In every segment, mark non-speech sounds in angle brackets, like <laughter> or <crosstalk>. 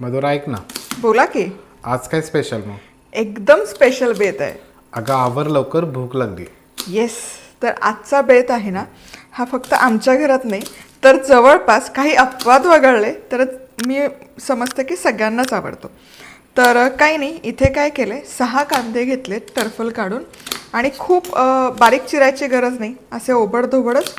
मधुरा ऐक ना. बोला की. आज काय स्पेशल मग? एकदम स्पेशल बेत आहे. अगं आवर लवकर भूक लागली. येस तर आजचा बेत आहे ना हा फक्त आमच्या घरात नाही तर जवळपास काही अपवाद वगळले तर मी समजते की सगळ्यांनाच आवडतो. तर काही नाही इथे काय केलं सहा कांदे घेतलेत टर्फल काढून आणि खूप बारीक चिरायची गरज नाही असे ओबडधोबडच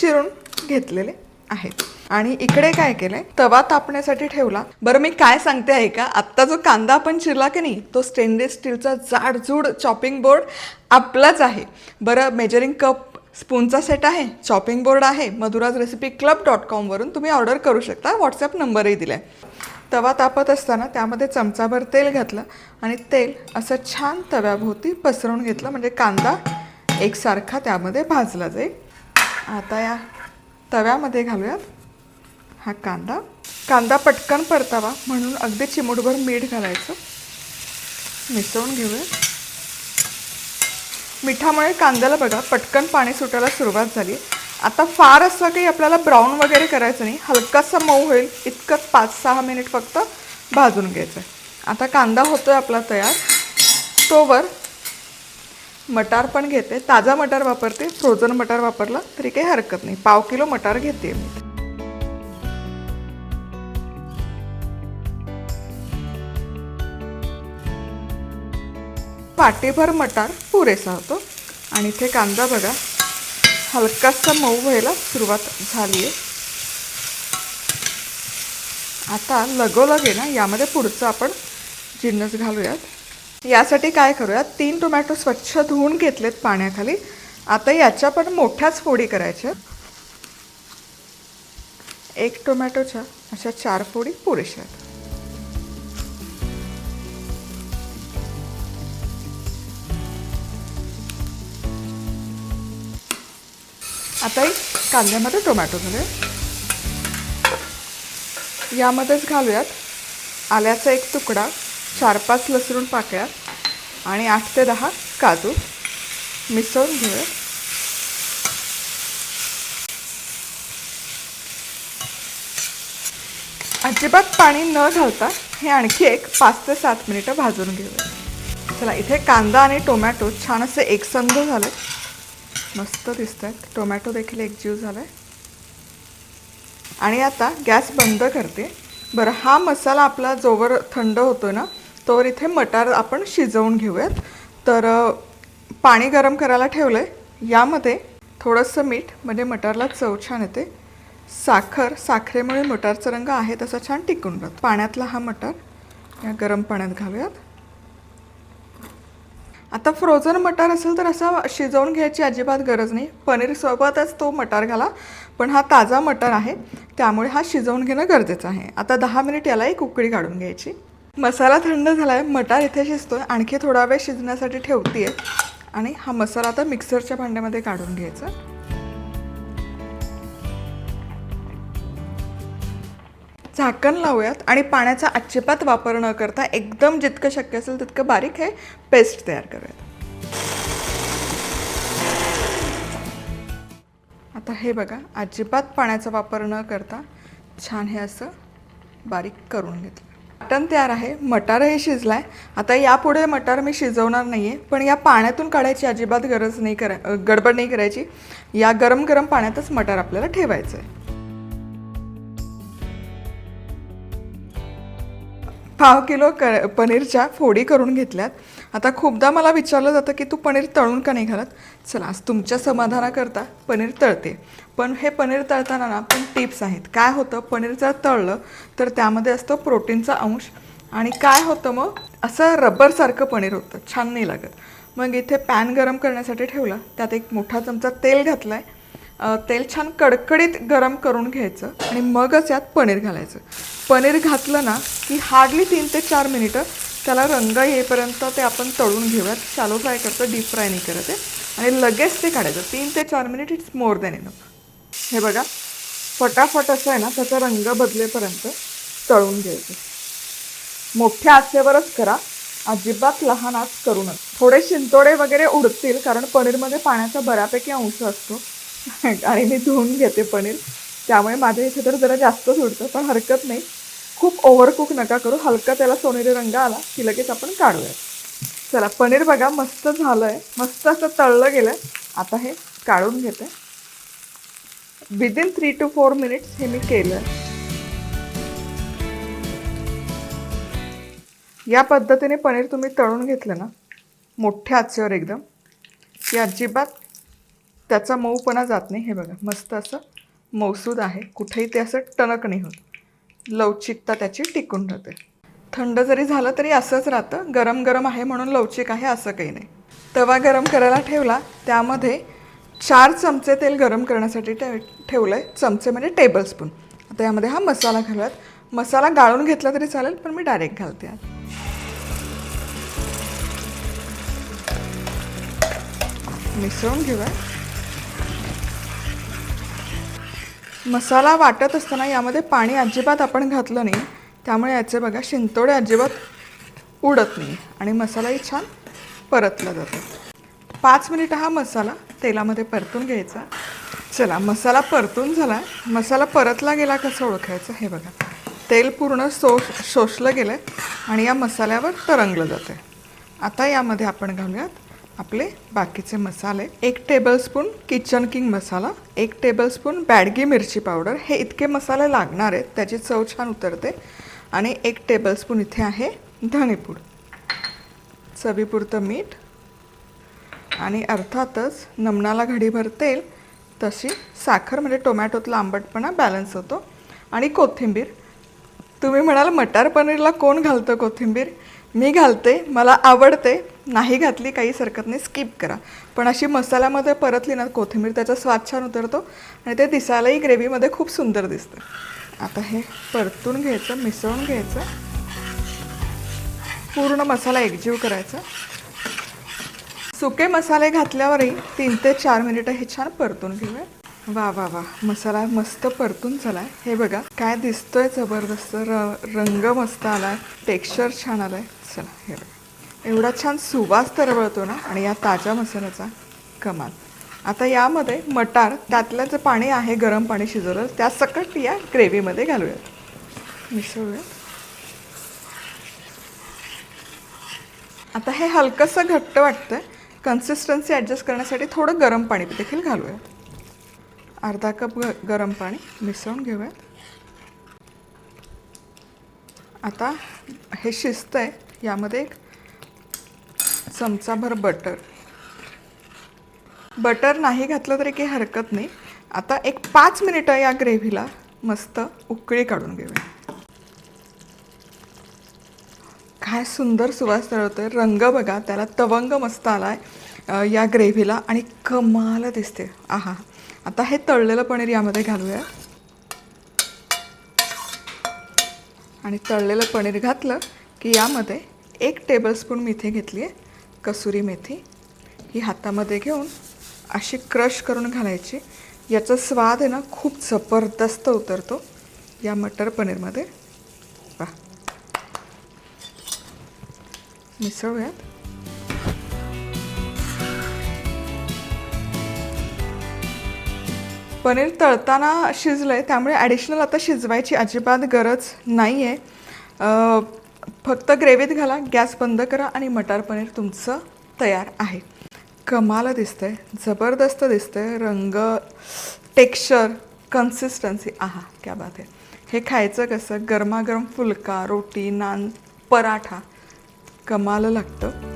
चिरून घेतलेले आहेत. आणि इकडे काय केलंय? तवा तापण्यासाठी ठेवला. बरं मी काय सांगते आहे का आत्ता जो कांदा आपण चिरला की नाही तो स्टेनलेस स्टीलचा जाडजूड चॉपिंग बोर्ड आपलाच आहे. बरं मेजरिंग कप स्पूनचा सेट आहे चॉपिंग बोर्ड आहे. मधुराज रेसिपी क्लब डॉट कॉमवरून तुम्ही ऑर्डर करू शकता. व्हॉट्सअप नंबरही दिला आहे तवा तापत असताना त्यामध्ये चमचाभर तेल घातलं आणि तेल असं छान तव्याभोवती पसरवून घेतलं. म्हणजे कांदा एकसारखा त्यामध्ये भाजला जाईल. आता या तव्यामध्ये घालूयात. हा कांदा. कांदा पटकन परतावा. म्हणून अगदी चिमूटभर मीठ घालायचं. मिसळून घेऊया. मिठामुळे कांद्याला बघा पटकन पाणी सुटायला सुरुवात झाली. आता फार असं काही आपल्याला ब्राऊन वगैरे करायचं नाही. हलकासा मऊ होईल. इतकंच पाच सहा मिनिट फक्त भाजून घ्यायचं आहे आता कांदा होतो आहे आपला तयार. तोवर मटार पण घेते. ताजा मटार वापरते. फ्रोझन मटार वापरला तरी काही हरकत नाही. पाव किलो मटार घेते मी. पाटीभर मटार पुरेसा होतो. आणि इथे कांदा बघा हलकासा मऊ व्हायला सुरुवात झाली आहे. आता लगोलग आहे ना यामध्ये पुढचं आपण जिन्नस घालूयात. यासाठी काय करूयात तीन टोमॅटो स्वच्छ धुवून घेतलेत पाण्याखाली. आता याच्या पण मोठ्याच फोडी करायच्या एक टोमॅटोच्या अशा चार फोडी पुरेशा आहेत. आता एक कांद्यामध्ये टोमॅटो यामध्येच घालूयात आल्याचा एक तुकडा चार पाच लसूण पाकळ्या आणि आठ ते दहा काजू. मिसळून घेऊयात अजिबात पाणी न घालता हे आणखी एक पाच ते सात मिनिटं भाजून घेऊया. चला इथे कांदा आणि टोमॅटो छान असे एकसंध झाले. मस्त दिसत आहेत टोमॅटो देखील एकजीव झाला आहे आणि आता गॅस बंद करते. बरं हा मसाला आपला जोवर थंड होतो ना तोवर इथे मटार आपण शिजवून घेऊयात. तर पाणी गरम करायला ठेवलं आहे यामध्ये थोडंसं मीठ म्हणजे मटारला चव छान येते. साखर साखरेमुळे मटारचा रंग आहे तसा छान टिकून राहतो. पाण्यातला हा मटार या गरम पाण्यात घालूयात. आता फ्रोझन मटार असेल तर असा शिजवून घ्यायची अजिबात गरज नाही. पनीरसोबतच तो मटार घाला. पण हा ताजा मटार आहे. त्यामुळे हा शिजवून घेणं गरजेचं आहे. आता दहा मिनिट याला एक उकळी काढून घ्यायची. मसाला थंड झाला आहे मटार इथे शिजतोय. आणखी थोडा वेळ शिजण्यासाठी ठेवते आणि हा मसाला आता मिक्सरच्या भांड्यामध्ये काढून घ्यायचा. झाकण लावूयात आणि पाण्याचा अजिबात वापर न करता एकदम जितकं शक्य असेल तितकं बारीक हे पेस्ट तयार करूयात. आता हे बघा अजिबात पाण्याचा वापर न करता छान हे असं बारीक करून घेतलं. मटण तयार आहे मटारही शिजलाय. आता यापुढे मटार मी शिजवणार नाही आहे पण या पाण्यातून काढायची अजिबात गरज नाही करा गडबड नाही करायची. या गरम गरम पाण्यातच मटार आपल्याला ठेवायचं आहे पाव किलो क पनीरच्या फोडी करून घेतल्यात. आता खूपदा मला विचारलं जातं की तू पनीर तळून का नाही घालत? चला आज तुमच्या समाधानाकरता पनीर तळते. पण हे पनीर तळताना ना पण टिप्स आहेत. काय होतं? पनीर जर तळलं तर त्यामध्ये असतो प्रोटीनचा अंश. आणि काय होतं मग? असं रबरसारखं पनीर होतं. छान नाही लागत. मग इथे पॅन गरम करण्यासाठी ठेवला. त्यात एक मोठा चमचा तेल घातला आहे तेल छान कडकडीत गरम करून घ्यायचं आणि मगच यात पनीर घालायचं. पनीर घातलं ना की हार्डली तीन ते चार मिनिटं त्याला रंग येईपर्यंत ते आपण तळून घेऊयात. शालो फ्राय करतो डीप फ्राय नाही करत आहे. आणि लगेच ते काढायचं. तीन ते चार minute it's more than enough. हे बघा फटाफट असं आहे ना त्याचा रंग बदलेपर्यंत तळून घ्यायचं. मोठ्या आचेवरच करा. अजिबात लहान आच करू नका. थोडे शिंतोडे वगैरे उडतील कारण पनीरमध्ये पाण्याचा बऱ्यापैकी अंश असतो. <laughs> आणि मी धुवून घेते पनीर. त्यामुळे माझ्या इथे तर जरा जास्त सुटतं पण हरकत नाही. खूप ओव्हरकुक नका करू हलका त्याला सोनेरी रंग आला की लगेच आपण काढूया. चला पनीर बघा मस्त झालं आहे मस्त असं तळलं गेलं आहे आता हे काढून घेते. Within three two four minutes हे मी केलं या पद्धतीने पनीर तुम्ही तळून घेतलं ना मोठ्या आचेवर एकदम की अजिबात त्याचा मऊपणा जात नाही. हे बघा मस्त असं मौसूद आहे. कुठेही ते असं टणक नाही होत. लवचिकता त्याची टिकून राहते. थंड जरी झालं तरी असंच राहतं. गरम गरम आहे म्हणून लवचिक आहे असं काही नाही. तवा गरम करायला ठेवला त्यामध्ये चार चमचे तेल गरम करण्यासाठी ठे ठेवलं आहे चमचे म्हणजे टेबलस्पून आता यामध्ये हा मसाला घालूयात मसाला गाळून घेतला तरी चालेल पण मी डायरेक्ट घालते आज. मिसळून घेऊया. मसाला वाटत असताना यामध्ये पाणी अजिबात आपण घातलं नाही. त्यामुळे याचे बघा शिंतोडे अजिबात उडत नाही. आणि मसालाही छान परतला जातो. पाच मिनिटं हा मसाला तेलामध्ये परतून घ्यायचा. चला मसाला परतून झाला. मसाला परतला गेला कसं ओळखायचं? हे बघा. तेल पूर्ण सो शोषलं गेलं आहे आणि या मसाल्यावर तरंगलं जातं आहे आता यामध्ये आपण घालूयात आपले बाकीचे मसाले एक टेबलस्पून किचन किंग मसाला एक टेबलस्पून बॅडगी मिरची पावडर हे इतके मसाले लागणार आहेत त्याची चव छान उतरते. आणि एक टेबलस्पून इथे आहे धणेपूड. चवीपुरतं मीठ. आणि अर्थातच नमनाला घडीभर तेल तशी साखर म्हणजे टोमॅटोतला आंबटपणा बॅलन्स होतो. आणि कोथिंबीर. तुम्ही म्हणाल मटार पनीरला कोण घालतं कोथिंबीर? मी घालते मला आवडते. नाही घातली काहीच हरकत नाही स्किप करा. पण अशी मसाल्यामध्ये परतली ना कोथिंबीर त्याचा स्वाद छान उतरतो आणि ते दिसायलाही ग्रेव्हीमध्ये खूप सुंदर दिसतं. आता हे परतून घ्यायचं मिसळून घ्यायचं. पूर्ण मसाला एकजीव करायचा. सुके मसाले घातल्यावरही तीन ते चार मिनिटं हे छान परतून घेऊया. वा वा वा मसाला मस्त परतून झालाय. हे बघा काय दिसतोय जबरदस्त र रंग मस्त आला आहे टेक्स्चर छान आलाय. चला हे बघा. एवढा छान सुवास तरवळतो ना आणि या ताज्या मसाल्याचा कमाल. आता यामध्ये मटार त्यातलं जे पाणी आहे गरम पाणी शिजवलं त्या सकट या ग्रेव्हीमध्ये घालूयात. मिसळूयात आता हे हलकंसं घट्ट वाटतं कन्सिस्टन्सी ॲडजस्ट करण्यासाठी थोडं गरम पाणी देखील घालूयात. अर्धा कप ग गरम पाणी मिसळून घेऊयात. आता हे शिजतं आहे यामध्ये एक चमचाभर बटर बटर नाही घातलं तरी काही हरकत नाही. आता एक पाच मिनिटं या ग्रेव्हीला मस्त उकळी काढून घेऊया. काय सुंदर सुवास तळवतोय रंग बघा त्याला तवंग मस्त आला आहे या ग्रेव्हीला आणि कमाल दिसते आहा. आता हे तळलेलं पनीर यामध्ये घालूया. आणि तळलेलं पनीर घातलं की यामध्ये एक टेबलस्पून मेथी घेतली आहे कसुरी मेथी ही हातामध्ये घेऊन अशी क्रश करून घालायची. याचा स्वाद आहे ना खूप जबरदस्त उतरतो. या मटर पनीरमध्ये वा मिसळूयात. पनीर तळताना शिजलं आहे त्यामुळे ॲडिशनल आता शिजवायची अजिबात गरज नाही आहे फक्त ग्रेव्हीत घाला गॅस बंद करा आणि मटार पनीर तुमचं तयार आहे. कमाल दिसतंय जबरदस्त दिसतंय रंग टेक्स्चर कन्सिस्टन्सी आहा क्या बात आहे. हे खायचं कसं गरमागरम फुलका रोटी नान पराठा कमाल लागतं.